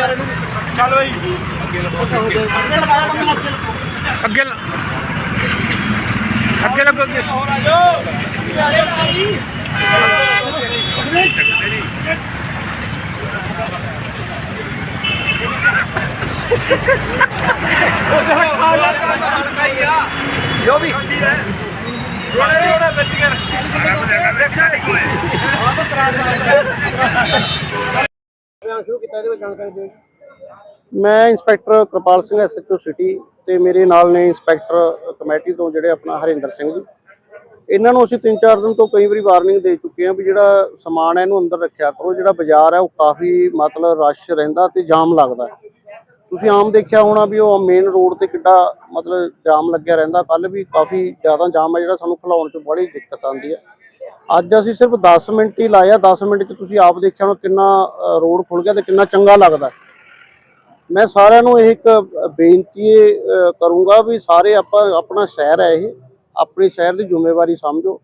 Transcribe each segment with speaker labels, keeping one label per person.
Speaker 1: ਚੱਲ ਯਾਰ ਇਹਨੂੰ ਚੱਲ ਬਈ।
Speaker 2: ਅੱਗੇ ਲ- ਅੱਗੇ ਲੱਗੋ ਅੱਗੇ।
Speaker 1: ਜੋ ਵੀ ਰੋੜੇ ਰੋੜੇ ਬੱਚ ਕੇ ਦੇਖਿਆ ਸ਼ੁਰੂ ਕੀਤਾ ਇਹਦੇ ਵਿੱਚ ਜਾਣਕਾਰੀ ਦਿਓ
Speaker 3: ਮੈਂ inspector Kirpal Singh SHO city ਤੇ ਮੇਰੇ ਨਾਲ ਨੇ ਇੰਸਪੈਕਟਰ ਕਮੇਟੀ ਤੋਂ ਜਿਹੜੇ ਆਪਣਾ ਹਰਿੰਦਰ ਸਿੰਘ ਜੀ। ਇਹਨਾਂ ਨੂੰ ਅਸੀਂ 3-4 ਦਿਨ ਤੋਂ ਕਈ ਵਾਰੀ ਵਾਰਨਿੰਗ ਦੇ ਚੁੱਕੇ ਹਾਂ ਵੀ ਜਿਹੜਾ ਸਮਾਨ ਹੈ ਇਹਨੂੰ ਅੰਦਰ ਰੱਖਿਆ ਕਰੋ, ਜਿਹੜਾ ਬਾਜ਼ਾਰ ਹੈ ਉਹ ਕਾਫੀ ਮਤਲਬ ਰਸ਼ ਰਹਿੰਦਾ ਤੇ ਜਾਮ ਲੱਗਦਾ। ਤੁਸੀਂ ਆਮ ਦੇਖਿਆ ਹੋਣਾ ਵੀ ਉਹ ਮੇਨ ਰੋਡ ਤੇ ਕਿੱਡਾ ਮਤਲਬ ਜਾਮ ਲੱਗਿਆ ਰਹਿੰਦਾ। ਕੱਲ ਵੀ ਕਾਫੀ ਜ਼ਿਆਦਾ ਜਾਮ ਹੈ ਜਿਹੜਾ ਸਾਨੂੰ ਖਲਾਉਣ 'ਚ ਬੜੀ ਦਿੱਕਤ ਆਉਂਦੀ ਹੈ। ਅੱਜ ਅਸੀਂ ਸਿਰਫ 10 ਮਿੰਟ ਹੀ ਲਾਇਆ 10 ਮਿੰਟ 'ਚ ਤੁਸੀਂ ਆਪ ਦੇਖਿਆ ਹੋਣਾ ਕਿੰਨਾ ਰੋਡ ਖੁੱਲ ਗਿਆ ਤੇ ਕਿੰਨਾ ਚੰਗਾ ਲੱਗਦਾ। ਮੈਂ ਸਾਰਿਆਂ ਨੂੰ ਇਹ ਇੱਕ ਬੇਨਤੀ ਕਰੂੰਗਾ ਵੀ ਸਾਰੇ ਆਪਾਂ ਆਪਣਾ ਸ਼ਹਿਰ ਹੈ ਇਹ ਆਪਣੇ ਸ਼ਹਿਰ ਦੀ ਜ਼ਿੰਮੇਵਾਰੀ ਸਮਝੋ।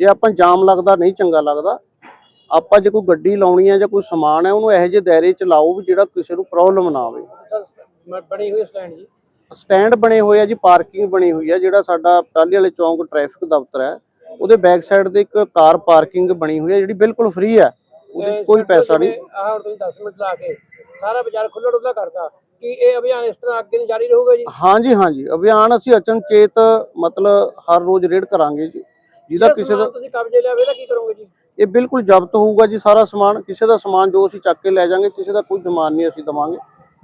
Speaker 3: ਜੇ ਆਪਾਂ ਜਾਮ ਲੱਗਦਾ ਨਹੀਂ ਚੰਗਾ ਲੱਗਦਾ ਆਪਾਂ ਜੇ ਕੋਈ ਗੱਡੀ ਲਾਉਣੀ ਹੈ ਜਾਂ ਕੋਈ ਸਮਾਨ ਹੈ ਉਹਨੂੰ ਇਹੋ ਜਿਹੇ ਦਾਇਰੇ 'ਚ ਲਾਓ ਵੀ ਜਿਹੜਾ ਕਿਸੇ ਨੂੰ ਪ੍ਰੋਬਲਮ ਨਾ ਆਵੇ।
Speaker 1: ਮੈਂ ਬਣੀ ਹੋਈ ਸਟੈਂਡ ਜੀ?
Speaker 3: ਸਟੈਂਡ ਬਣੇ ਹੋਏ ਆ ਜੀ ਪਾਰਕਿੰਗ ਬਣੀ ਹੋਈ ਆ ਜਿਹੜਾ ਸਾਡਾ ਟਾਲੀ ਵਾਲੇ ਚੌਂਕ ਟ੍ਰੈਫਿਕ ਦਫ਼ਤਰ ਹੈ। ਉਹਦੇ ਬੈਕ ਸਾਈਡ ਤੇ ਇੱਕ ਕਾਰ ਪਾਰਕਿੰਗ ਬਣੀ ਹੋਈ ਹੈ ਜਿਹੜੀ ਬਿਲਕੁਲ ਫ੍ਰੀ ਹੈ। ਉਹਦੇ ਕੋਈ ਪੈਸਾ ਨਹੀਂ।
Speaker 1: ਆਹ ਹੁਣ ਤੁਸੀਂ 10 ਮਿੰਟ ਲਾ ਕੇ ਸਾਰਾ ਬਾਜ਼ਾਰ ਖੁੱਲ੍ਹਾ ਡੁੱਲਾ ਕਰਤਾ ਕੀ ਇਹ ਅਭਿਆਨ ਇਸ ਤਰ੍ਹਾਂ ਅੱਗੇ ਨੂੰ ਜਾਰੀ ਰਹੂਗਾ ਜੀ?
Speaker 3: ਹਾਂਜੀ ਹਾਂਜੀ। ਅਭਿਆਨ ਅਸੀਂ ਅਚਨਚੇਤ ਮਤਲਬ ਹਰ ਰੋਜ਼ ਰੇਡ ਕਰਾਂਗੇ ਜੀ। ਜਿਹਦਾ ਕਿਸੇ ਦਾ
Speaker 1: ਤੁਸੀਂ ਕਬਜ਼ੇ ਲਿਆ ਇਹਦਾ ਕੀ ਕਰੋਗੇ ਜੀ?
Speaker 3: ਇਹ ਬਿਲਕੁਲ ਜ਼ਬਤ ਹੋਊਗਾ ਜੀ ਸਾਰਾ ਸਮਾਨ। ਕਿਸੇ ਦਾ ਸਮਾਨ ਜੋ ਅਸੀਂ ਚੱਕ ਕੇ ਲੈ ਜਾਾਂਗੇ ਕਿਸੇ ਦਾ ਕੋਈ ਜ਼ਮਾਨ ਨਹੀਂ ਅਸੀਂ ਦਵਾਂਗੇ।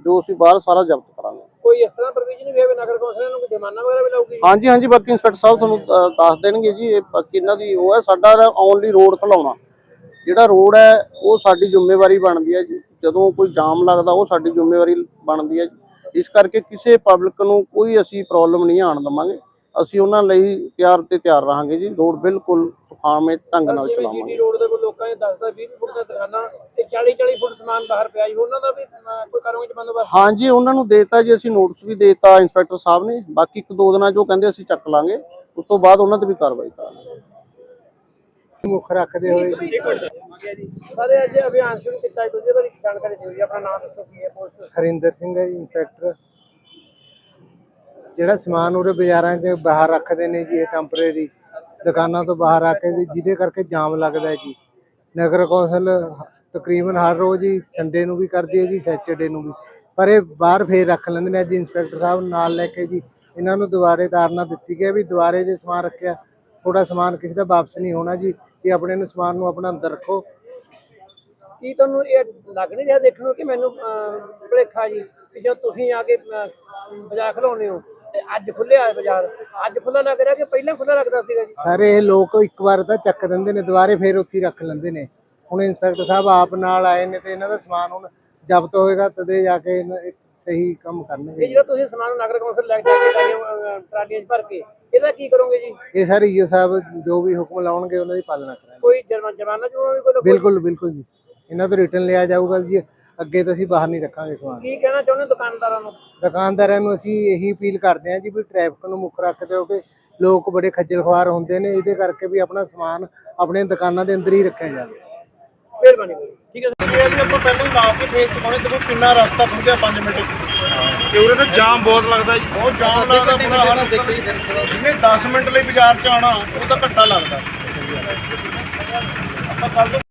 Speaker 3: ਜੋ ਅਸੀਂ ਬਾਹਰ ਸਾਰਾ ਜ਼ਬਤ ਕਰਾਂਗੇ।
Speaker 1: ਕੋਈ ਇਸ ਤਰ੍ਹਾਂ ਪ੍ਰੋਵੀਜ਼ਨ ਵੀ ਹੋਵੇ ਨਗਰ ਕੌਂਸਲ ਨੂੰ ਕੋਈ ਜੁਰਮਾਨਾ ਵਗੈਰਾ ਵੀ ਲਾਊਗੀ?
Speaker 3: ਹਾਂਜੀ ਹਾਂਜੀ ਬਾਕੀ ਇੰਸਪੈਕਟਰ ਸਾਹਿਬ ਤੁਹਾਨੂੰ ਅ, ਦੱਸ ਦੇਣਗੇ ਜੀ ਇਹ ਬਾਕੀ ਇਹਨਾਂ ਦੀ ਉਹ ਹੈ ਸਾਡਾ ਓਨਲੀ ਰੋਡ ਖਲਾਉਣਾ ਜਿਹੜਾ ਰੋਡ ਹੈ ਉਹ ਸਾਡੀ ਜ਼ਿੰਮੇਵਾਰੀ ਬਣਦੀ ਹੈ ਜੀ। ਜਦੋਂ ਕੋਈ ਜਾਮ ਲੱਗਦਾ ਉਹ ਸਾਡੀ ਜ਼ਿੰਮੇਵਾਰੀ ਬਣਦੀ ਹੈ ਜੀ। ਇਸ ਕਰਕੇ ਕਿਸੇ ਪਬਲਿਕ ਨੂੰ ਕੋਈ ਅਸੀਂ ਪ੍ਰੋਬਲਮ ਨਹੀਂ ਆਉਣ ਦਵਾਂਗੇ। ਅਸੀਂ ਉਹਨਾਂ ਲਈ ਤਿਆਰ ਤੇ ਤਿਆਰ ਰਹਾਂਗੇ ਜੀ। ਰੋਡ ਬਿਲਕੁਲ ਸੁਖਾਵੇਂ ਢੰਗ ਨਾਲ ਚਲਾਵਾਂਗੇ।
Speaker 1: ਜੀਟੀ ਰੋਡ ਦੇ ਕੋਲ ਲੋਕਾਂ ਨੇ 10 10 20 ਫੁੱਟ ਦਾ ਦੁਕਾਨਾਂ ਤੇ 40 40 ਫੁੱਟ ਸਮਾਨ ਬਾਹਰ ਪਿਆ ਜੀ ਉਹਨਾਂ ਦਾ ਵੀ ਅਹ, ਕੋਈ ਕਰੋਗੇ ਜੀ ਬੰਦੋਬਸਤ?
Speaker 3: ਹਾਂਜੀ ਉਹਨਾਂ ਨੂੰ ਦੇਤਾ ਜੀ ਅਸੀਂ ਨੋਟਿਸ ਵੀ ਦੇਤਾ ਇੰਸਪੈਕਟਰ ਸਾਹਿਬ ਨੇ। ਬਾਕੀ ਇੱਕ ਦੋ ਦਿਨਾਂ ਜੋ ਕਹਿੰਦੇ ਅਸੀਂ ਚੱਕ ਲਾਂਗੇ। ਉਸ ਤੋਂ ਬਾਅਦ ਉਹਨਾਂ ਤੇ ਵੀ ਕਾਰਵਾਈ ਕਰਾਂਗੇ।
Speaker 4: ਮੁੱਖ ਰੱਖਦੇ ਹੋਏ।
Speaker 1: ਸਾਰੇ ਅੱਜ ਅਭਿਆਨ ਸ਼ੁਰੂ ਕੀਤਾ ਹੈ ਤੁਸੀਂ ਬਾਰੇ ਜਾਣਕਾਰੀ ਦਿਓ ਜੀ ਆਪਣਾ ਨਾਮ ਦੱਸੋ ਕੀ ਹੈ ਪੋਸਟ
Speaker 4: ਹਰਿੰਦਰ ਸਿੰਘ ਹੈ ਜੀ ਇੰਸਪੈਕਟਰ ਜਿਹੜਾ ਸਮਾਨ ਉਰੇ ਬਾਜ਼ਾਰਾਂ 'ਚ ਬਾਹਰ ਰੱਖਦੇ ਨੇ ਜੀ ਇਹ ਟੈਂਪਰੇਰੀ ਦੁਕਾਨਾਂ ਤੋਂ ਬਾਹਰ ਰੱਖ ਕੇ ਜਿਹਦੇ ਕਰਕੇ ਜਾਮ ਲੱਗਦਾ ਜੀ। ਨਗਰ ਕੌਂਸਲ ਤਕਰੀਬਨ ਹਰ ਰੋਜ਼ ਹੀ ਸੰਡੇ ਨੂੰ ਵੀ ਕਰਦੀ ਹੈ ਜੀ ਸੈਚਰਡੇ ਨੂੰ ਵੀ। ਪਰ ਇਹ ਬਾਹਰ ਫੇਰ ਰੱਖ ਲੈਂਦੇ ਨੇ ਅੱਜ ਇੰਸਪੈਕਟਰ ਸਾਹਿਬ ਨਾਲ ਲੈ ਕੇ ਜੀ। ਇਹਨਾਂ ਨੂੰ ਦੁਬਾਰੇ ਤਾਰਨਾ ਦਿੱਤੀ ਗਿਆ ਵੀ ਦੁਬਾਰੇ ਜੇ ਸਮਾਨ ਰੱਖਿਆ ਥੋੜਾ ਸਮਾਨ ਕਿਸੇ ਦਾ ਵਾਪਸ ਨਹੀਂ ਹੋਣਾ ਜੀ ਕਿ ਆਪਣੇ ਨੂੰ ਸਮਾਨ ਨੂੰ ਆਪਣਾ ਅੰਦਰ ਰੱਖੋ।
Speaker 1: ਕੀ ਤੁਹਾਨੂੰ ਇਹ ਲੱਗ ਨਹੀਂ ਰਿਹਾ ਦੇਖਣ ਨੂੰ ਕਿ ਮੈਨੂੰ ਭੁਲੇਖਾ ਜੀ ਕਿ ਜਦੋਂ ਤੁਸੀਂ ਆ ਕੇ ਅਹ, ਬਾਜ਼ਾਰ ਹੋ ਤੇ ਅੱਜ ਖੁੱਲਿਆ ਹੈ ਬਾਜ਼ਾਰ। ਅੱਜ ਖੁੱਲਾ ਲੱਗ ਰਿਹਾ ਕਿ ਪਹਿਲਾਂ ਖੁੱਲਾ ਲੱਗਦਾ ਸੀਗਾ ਜੀ?
Speaker 4: ਸਾਰੇ ਇਹ ਲੋਕ ਇੱਕ ਵਾਰ ਤਾਂ ਚੱਕ ਦਿੰਦੇ ਨੇ ਦੁਬਾਰੇ ਫੇਰ ਉੱਥੇ ਰੱਖ ਲੈਂਦੇ ਨੇ। ਹੁਣ ਇੰਸਪੈਕਟਰ ਸਾਹਿਬ ਆਪ ਨਾਲ ਆਏ ਨੇ ਤੇ ਇਹਨਾਂ ਦਾ ਸਮਾਨ ਹੁਣ ਜ਼ਬਤ ਹੋਏਗਾ ਤਦੇ ਜਾ ਕੇ ਸਹੀ ਕੰਮ ਕਰਨਗੇ।
Speaker 1: ਜਿਹੜਾ ਤੁਸੀਂ ਸਮਾਨ ਨਗਰ ਕੌਂਸਲ ਲੈ ਕੇ ਜਾ ਕੇ ਲਾਈਆਂ, ਅਹ, ਟਰਾਲੀਆਂ 'ਚ ਭਰ ਕੇ ਇਹਦਾ ਕੀ ਕਰੋਗੇ ਜੀ?
Speaker 4: ਇਹ ਸਾਰੇ ਈਓ ਸਾਹਿਬ ਜੋ ਵੀ ਹੁਕਮ ਲਾਉਣਗੇ ਉਹਨਾਂ ਦੀ ਪਾਲਣਾ ਕਰਾਂਗੇ।
Speaker 1: ਕੋਈ ਜੁਰਮਾ- ਜੁਰਮਾਨਾ ਜੁਰਮਾਨਾ ਵੀ ਕੋਈ?
Speaker 4: ਬਿਲਕੁਲ ਬਿਲਕੁਲ ਜੀ। ਇਹਨਾਂ ਤੋਂ ਰਿਟਰਨ ਲਿਆ ਜਾਊਗਾ ਜੀ। ਅੱਗੇ ਤੋਂ ਅਸੀਂ ਬਾਹਰ ਨਹੀਂ ਰੱਖਾਂਗੇ ਸਮਾਨ।
Speaker 1: ਕੀ ਕਹਿਣਾ ਚਾਹੁੰਦੇ ਹੋ ਦੁਕਾਨਦਾਰਾਂ ਨੂੰ?
Speaker 4: ਦੁਕਾਨਦਾਰਾਂ ਨੂੰ ਅਸੀਂ ਇਹੀ ਅਪੀਲ ਕਰਦੇ ਹਾਂ ਜੀ ਵੀ ਟ੍ਰੈਫਿਕ ਨੂੰ ਮੁੱਖ ਰੱਖਦੇ ਹੋ ਕਿ ਲੋਕ ਬੜੇ ਖੱਜਲ ਖੁਆਰ ਹੁੰਦੇ ਨੇ ਇਹਦੇ ਕਰਕੇ ਵੀ ਆਪਣਾ ਸਮਾਨ ਆਪਣੀਆਂ ਦੁਕਾਨਾਂ ਦੇ ਅੰਦਰ ਹੀ ਰੱਖਿਆ ਜਾਵੇ।
Speaker 1: ਮਿਹਰਬਾਨੀ ਬਾਈ। ਠੀਕ ਹੈ ਸਰ
Speaker 3: ਇਹ ਵੀ ਆਪਾਂ ਪਹਿਲਾਂ ਹੀ ਲਾ ਕੇ ਫੇਰ ਚੁਕਾਉਣੇ ਦੇਖੋ ਕਿੰਨਾ ਰਸਤਾ ਖੁੱਲ ਗਿਆ 5 ਮਿੰਟ
Speaker 2: ਤੇ ਉਰੇ ਤਾਂ ਜਾਮ ਬਹੁਤ ਲੱਗਦਾ ਜੀ।
Speaker 3: ਬਹੁਤ ਜਾਮ ਲੱਗਦਾ ਬੁਰਾ ਹਾਲ ਜਿਹਨੇ 10 ਮਿੰਟ ਲਈ ਬਾਜ਼ਾਰ ਚ ਆਉਣਾ ਉਹ ਤਾਂ ਘੱਟਾ ਲੱਗਦਾ। ਆਪਾਂ ਕੱਲ